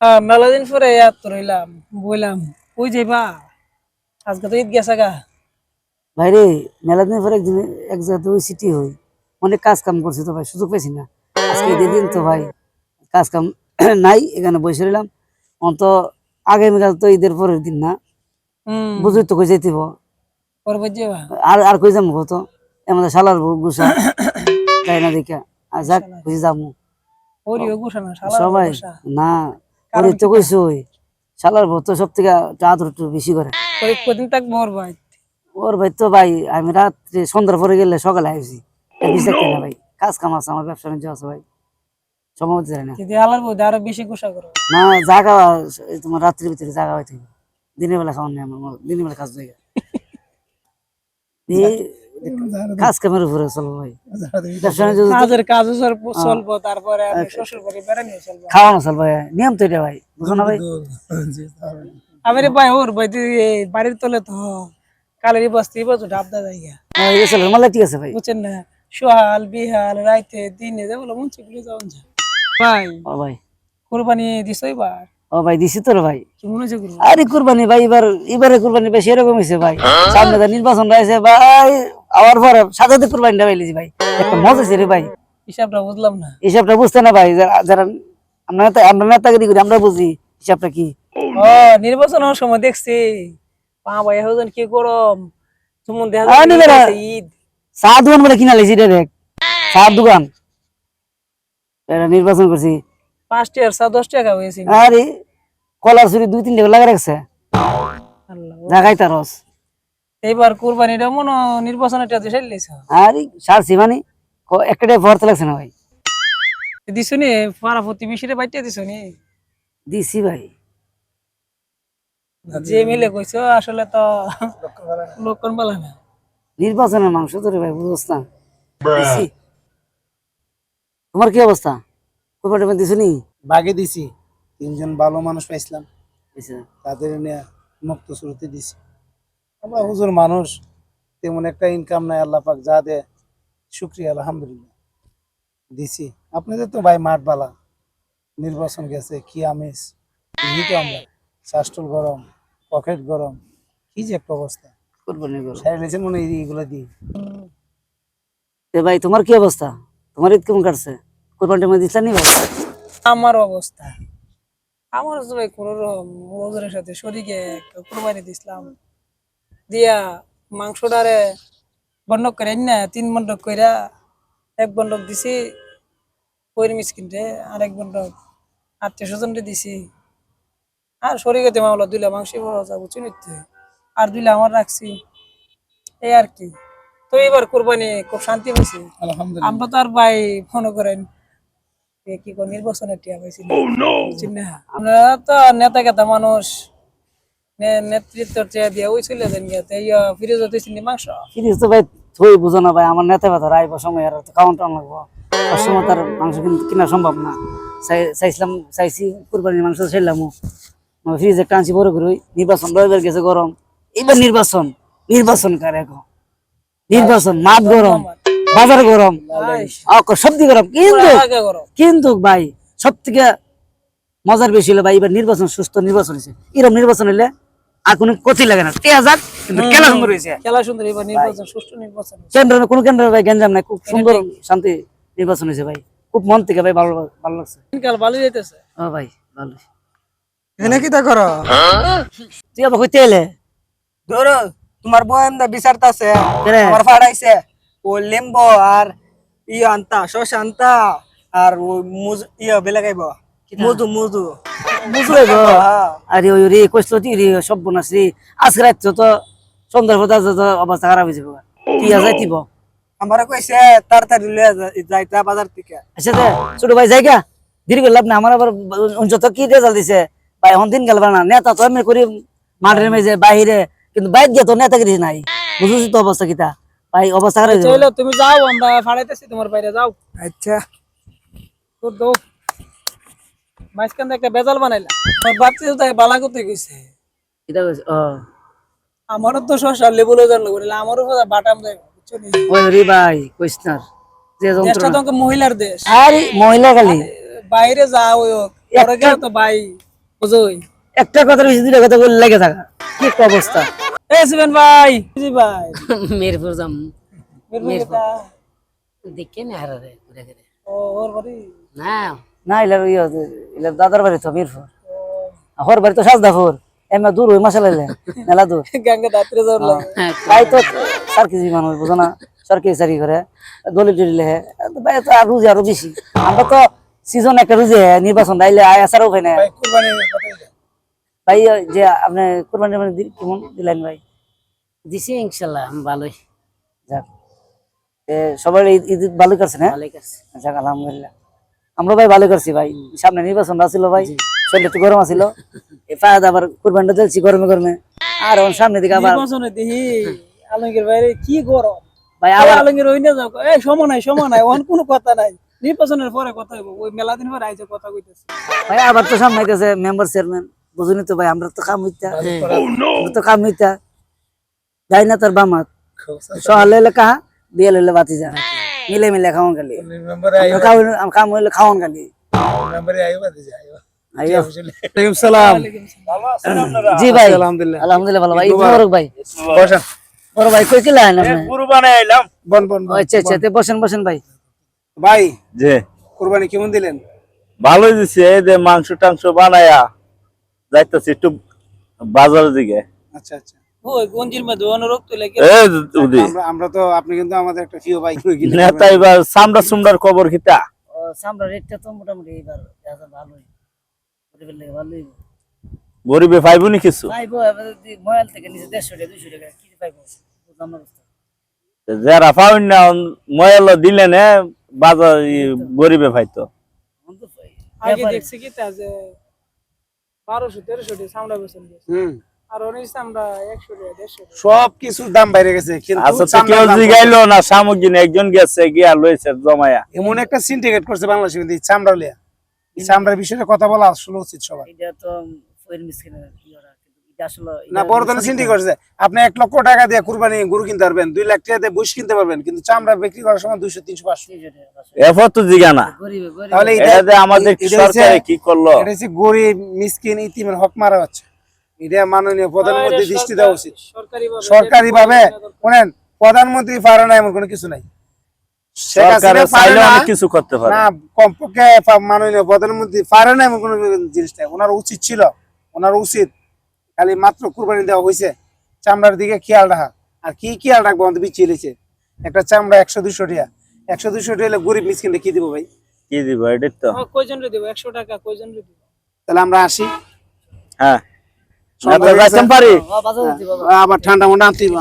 হ্যাঁ মেলা দিন পরে ইয়াদ তো রইলাম বললাম ওই যাইবা? আজকে তো ঈদ গেছে গা। ভাই রে মেলা দিন পরে একদিন এক জায়গাতে ওই সিটি হই অনেক কাজ কাম করছি তো ভাই সুযোগ পেয়েছি না। আজকে ঈদের দিন তো ভাই কাজ কাম নাই এখানে বসে রইলাম। অন্ত আগামীকাল তো ঈদের পরের দিন না। বুঝই তো কই যাইবা? আর আর কই যাব তো? আমাদের শালার গুসা। তাই না দেখা? আর যাক বুঝে যাব সবাই না ওরে তো কইছো শালার বউ সব থেকে আদর একটু বেশি করে। কদিন থাকব ওর ভাই ওর ভাই তো ভাই আমি রাত্রে সন্ধ্যার পরে গেলে সকালে আসি বিশ্বাস না ভাই কাজ কাম আছে আমার ব্যবসা বাণিজ্য আছে ভাই। সময় হতে যায় না। যদি আলার বউ আরও বেশি গুছা করো। না জাগা তোমার রাত্রির ভিতরে জাগা হয়ে থাকবে দিনের বেলা খাওয়ান নেই আমার দিনের বেলা কাজ জায়গা কাজ কামের উপরে চলবো ভাই। কাজের কাজও চলবো চলবো তারপরে শ্বশুর চলবো। খাওয়ানো ভাই নিয়ম তো এটা ভাই বুঝো না ভাই? ভাই ওর ভাই তুই বাড়ির তলে তো কালেরই বস্তি বছর ডাবদা হ্যাঁ, এই চলো মাল্লা ঠিক আছে ভাই? বুঝছেন না? সোহাল বিহাল রাইতে দিনে যে বলো মন ভাই ভাই। কোরবানি দিছ এবার? ও ভাই দিছি তো রে ভাই আরে কুরবানি ভাই এবার এবারে কুরবানি বেশি এরকম হয়েছে ভাই। সামনে তো নির্বাচন রয়েছে ভাই আবার পরে সাজাতে কুরবানিটা পাইলেছি ভাই। একটা মজা রে ভাই। হিসাবটা বুঝলাম না। হিসাবটা বুঝতে না ভাই যারা- আমরা আমরা নেতাগিরি করি আমরা বুঝি হিসাবটা কি। ও নির্বাচন হওয়ার সময় দেখছি। পা ভাই হজন কি গরম। তুমন দেখা। ঈদ চা দোকান বলে কিনা লেছি রে দেখ। চার দোকান। নির্বাচন করছি। পাঁচ টাকার চা দশ টাকা হয়েছে আরে কলার ছুরি দুই তিনটে লাগা রাখছে। জাগাই তার রস। এইবার কোরবানিটা মনে নির্বাচনের টাকা লিছ আরে সারছি মানে ভরতে লাগছে না ভাই। দিছুনি পাড়া প্রতিবেশীরে বাইতে দিছুনি দিছি ভাই। যে মিলে কইছো আসলে তো লোকন বলা না। নির্বাচনের মাংস তো রে ভাই বুঝছ না। তোমার কি অবস্থা? কোরবানি টোরবানি দিছো নি? বাগে দিছি। তিনজন ভালো মানুষ পাইছিলাম। তাদের নিয়ে মুক্ত শুরুতে দিছি। আমরা হুজুর মানুষ তেমন একটা ইনকাম নাই আল্লাহ পাক যা দে শুক্রিয়া আলহামদুলিল্লাহ। দিছি। আপনাদের তো ভাই মাঠ বালা নির্বাচন গেছে কি আমেজ তো আমরা শাস্টল গরম পকেট গরম কি যে একটা অবস্থা। কোরবানি করো সাইড লেছেন মনে এইগুলো দিই। ভাই তোমার কি অবস্থা? তোমার ঈদ কেমন কাটছে? ভাই আমার অবস্থা। আমার তো ভাই কোনো রকম রোজের সাথে শরীরে একটা কোরবানি দিছিলাম। দিয়া মাংসটারে বন্ধক করে না তিন বন্ধক কইরা এক বন্ধক দিছি কইর মিসকিনরে আর এক বন্ধক আত্মীয় স্বজনরে দিছি। আর শরীরে তেমা হলো দুইলা মাংস বড় যাব চিনিতে আর দুইলা আমার রাখছি। এই আর কি। তো এবার কোরবানি খুব শান্তি আলহামদুলিল্লাহ। আমরা তো আর ভাই মনে করেন। কি করে নির্বাচনের টিয়া পাইছি না। আমরা তো নেতা কেতা মানুষ। নে- নেতৃত্ব টিয়া দিয়ে ওই চলে যান গিয়ে চিনি মাংস? ফিরিস তো ভাই থই বুঝো না ভাই আমার নেতা ব্যথা রাইব সময় আর কাউন্ট টাউন লাগবো। সময় তার মাংস কিন- কিনা সম্ভব না। চাই- চাইছিলাম চাইছি কুরবানির মাংস চাইলাম ফ্রিজে টানছি বড় করে নির্বাচন রবিবার গেছে গরম এবার নির্বাচন নির্বাচন কার এখন নির্বাচন মাঠ গরম বাজার গরম। সবজি গরম। কিন্তু কিন্তু ভাই সব থেকে মজার বেশি হলো ভাই এবার নির্বাচন সুস্থ নির্বাচন হয়েছে। এরকম নির্বাচন হলে আর কোনো ক্ষতি লাগে না। তে যাক কিন্তু খেলা সুন্দর হয়েছে। খেলা সুন্দর এবার নির্বাচন সুষ্ঠু নির্বাচন কেন্দ্র কোনো কেন্দ্র ভাই গেঞ্জাম নাই। খুব সুন্দর শান্তি নির্বাচন হয়েছে ভাই। খুব মন থেকে ভাই ভালো ভালো লাগছে। দিনকাল ভালো যেতেছে ও ভাই ভালো। এনে কিতা করো? তুই আবার কইতে এলে? ধরো তোমার বয়ান দা বিচারতাছে আমার ফাড়াইছে। ও লেম্বো আর ইয়া আনতা শস আনতা আর ও মুজ ইয়া বেলাগাইব। মধু মধু বুঝলে গো আরে ওই রে রে সব বনাস রে। আজকে রাত তো সন্ধ্যার তো অবস্থা খারাপ হয়ে যাবে তুই আজ যাইতিব? আমারে কইছে তাড়াতাড়ি লয়ে যাইতা বাজার থেকে। আচ্ছা ছোট ভাই জায়গা দেরি করে লাভ না আমার আবার যত কি রেজাল্ট দিছে? ভাই এখন দিন গেল না নেতা তো এমনি করি মাঠের মেঝে বাহিরে কিন্তু বাইক গিয়ে তো নেতাগিরি নাই। বুঝছিস তো অবস্থা কিতা? ভাই অবস্থা খারাপ হয়ে। চলো তুমি যাও আমরা ফাড়াইতেছি তোমার বাইরে যাও। আচ্ছা। তোর দৌ মাঝখান একটা বেজাল বানাইলা। তোর বাচ্চা তো বালা করতে গেছে। কইছে? ও। আমারও তো লেবুলো জানলো আমারও কথা বাটাম দেয় বুঝছ ওই রে ভাই কইস না যে দেশটা যন্ত্রণা তো মহিলার দেশ। আরে মহিলা খালি। বাইরে যাও ওরা গেলে তো ভাই বুঝোই। একটা কথা বেশি দুটা কথা বলে লেগে থাকা। কি একটা অবস্থা। এ সুবেন ভাই। জি ভাই। মিরপুর যাম। মিরপুর? দেখে না হারারে ঘুরে ঘুরে। ও ওর বাড়ি? না। না ইলার ইয়ে ইলার দাদার বাড়ি তো মিরপুর। হর বাড়ি তো সাজদাপুর। এমনি দূর হই মশলা লাইলে মেলা দূর। গঙ্গা দাত্রে যাওয়ার লাগে। ভাই তো সার্কিজি মানুষ বুঝো না? সরকারি চাকরি করে দলি টলি লেহে ভাই তো আর রুজি আরও বেশি। আমরা তো সিজন একটা রুজি হে নির্বাচন নাই। ভাই। ভাই যে আপনি কোরবানি মানে কেমন দিলেন ভাই? দিছি ইনশাল্লাহ ভালোই। যাক। সবাই ঈদ ঈদ ভালো করছেন হ্যাঁ ভালোই কাছে যাক আলহামদুলিল্লাহ। আমরা ভাই ভালো করছি ভাই। সামনে নির্বাচন আসছিল ভাই। শরীর একটু গরম আছিল। এই ফায়াদ আবার কুরবানিটা দিয়েছি গরমে গরমে। আর এখন সামনে দিকে আবার নির্বাচনে দেখি আলমগীর বাইরে কি গরম। ভাই আবার আবার আলমগীর ওই না যাও। এই সময় নাই সময় নাই ওখানে কোনো কথা নাই। নির্বাচনের পরে কথা হইব। ওই মেলা দিন পরে আইছে কথা কইতেছে। ভাই আবার তো সামনে গেছে মেম্বার চেয়ারম্যান। বুঝুনি তো ভাই আমরা তো কাম হইতা। তো কাম হইতা। যাই না তোর বামাত। সহাল হইলে কাহা? বিয়ে লইলে বাতি যা। মিলে মিলে খাওয়ান খাওয়ান- কাম হইলে খাওয়ান সালাম। জি ভাই। আলহামদুলিল্লাহ। আলহামদুলিল্লাহ ভালো। ভাই মোবারক ভাই। বসেন। বড় ভাই কই কিলা বন বন আচ্ছা আচ্ছা তে বসেন বসেন ভাই। ভাই যে কুরবানি কেমন দিলেন? ভালোই দিছে এই যে মাংস টাংস বানায়া। যাইতেছি একটু বাজারের দিকে। আচ্ছা আচ্ছা। ওই গঞ্জির মধ্যে অনুরোগ তুলে কি এই উদি। আমরা আমরা তো আপনি কিন্তু আমাদের একটা প্রিয় ভাই নেতা এবার সামড়া সুমড়ার খবর খিতা সামরা রেটটা তো মোটামুটি এবার ভালোই। গরিবের ভালোই। গরিবে কিছু? পাইবো মোবাইল থেকে নিচে দেড়শো টাকা দুইশো টাকা কি পাইবো? বুঝলাম না বুঝতে। যারা পাইন না ময়াল দিলে নে বাজার গরিবে পাইতো। এখন তো পাই। আগে দেখছি কি তা যে বারোশো তেরোশো চামড়া বেতন দিয়েছে। হুম। আর অনেক চামড়া একশো দেড়শো সব কিছুর দাম বাইরে গেছে কিন্তু আচ্ছা কেউ জিগাইলো না সামগ্রী একজন গেছে গিয়া লইছে জমায়া। এমন একটা সিন্ডিকেট করছে বাংলাদেশে কিন্তু চামড়া লিয়া এই চামড়ার বিষয়ে কথা বলা আসলে উচিত সবাই এটা তো ফয়ের মিসকিনের কি ওরা কিন্তু এটা আসলে না বড় ধরনের সিন্ডিকেট করছে আপনি এক লক্ষ টাকা দিয়ে কুরবানি গরু কিনতে পারবেন দুই লাখ টাকা দিয়ে বুশ কিনতে পারবেন কিন্তু চামড়া বিক্রি করার সময় দুইশো তিনশো পাঁচশো। এরপর তো জিগা না। গরিবে গরিবে। তাহলে এটা এটা আমাদের সরকারে কি করল? এটা হচ্ছে গরিব মিসকিন ইতিমের হক মারা হচ্ছে। এটা মাননীয় প্রধানমন্ত্রী দৃষ্টি দেওয়া উচিত। সরকারি ভাবে শোনেন প্রধানমন্ত্রী পারে না এমন কোনো কিছু নাই। কিছু করতে পারে। না কমপক্ষে মাননীয় প্রধানমন্ত্রী পারে না এমন কোনো জিনিস নাই। ওনার উচিত ছিল ওনার উচিত খালি মাত্র কুরবানি দেওয়া হয়েছে। চামড়ার দিকে খেয়াল রাখা। আর কি খেয়াল রাখব আমাদের বিছিয়ে রয়েছে একটা চামড়া একশো দুশো টাকা। একশো দুশো টাকা হলে গরিব মিসকিনটা কি দিবো ভাই? কি দিব এটাই তো? কয়জন রে দিব? একশো টাকা কয়জন দিব? তাহলে আমরা আসি। হ্যাঁ। হয়ে বাবা আবার ঠান্ডা মন্ডা আনতে।